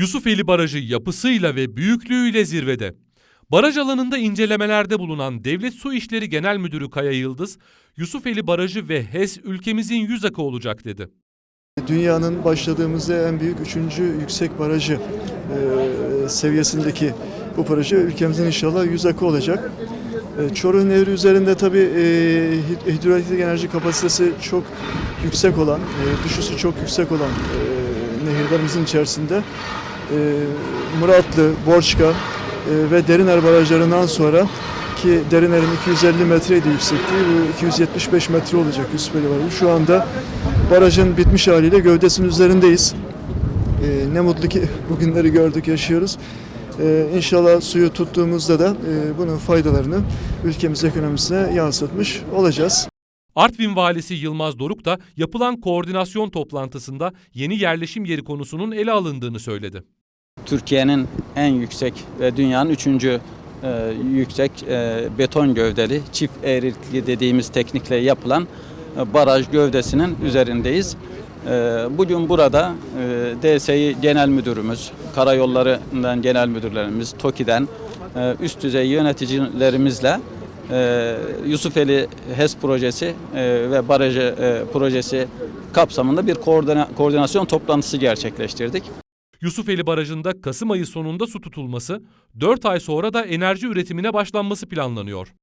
Yusufeli Barajı yapısıyla ve büyüklüğüyle zirvede. Baraj alanında incelemelerde bulunan Devlet Su İşleri Genel Müdürü Kaya Yıldız, Yusufeli Barajı ve HES ülkemizin yüz akı olacak dedi. Dünyanın başladığımızda en büyük üçüncü yüksek barajı e, seviyesindeki bu barajı ülkemizin inşallah yüz akı olacak. E, Çoruh Nehri üzerinde tabii e, hid- hidroelektrik enerji kapasitesi çok yüksek olan, e, düşüşü çok yüksek olan e, nehirlerimizin içerisinde e, Muratlı, Borçka e, ve Deriner barajlarından sonra ki Deriner'in 250 metreydi yüksekliği, bu 275 metre olacak Yusufeli Barajı. Şu anda barajın bitmiş haliyle gövdesinin üzerindeyiz. Ee, ne mutlu ki bugünleri gördük, yaşıyoruz. Ee, inşallah suyu tuttuğumuzda da e, bunun faydalarını ülkemiz ekonomisine yansıtmış olacağız. Artvin Valisi Yılmaz Doruk da yapılan koordinasyon toplantısında yeni yerleşim yeri konusunun ele alındığını söyledi. Türkiye'nin en yüksek ve dünyanın üçüncü e, yüksek e, beton gövdeli çift eğrilikli dediğimiz teknikle yapılan e, baraj gövdesinin üzerindeyiz. E, bugün burada e, DSİ Genel Müdürümüz, Karayolları'ndan Genel Müdürlerimiz, TOKİ'den e, üst düzey yöneticilerimizle e, Yusufeli HES projesi e, ve barajı e, projesi kapsamında bir koordina- koordinasyon toplantısı gerçekleştirdik. Yusufeli Barajı'nda Kasım ayı sonunda su tutulması, 4 ay sonra da enerji üretimine başlanması planlanıyor.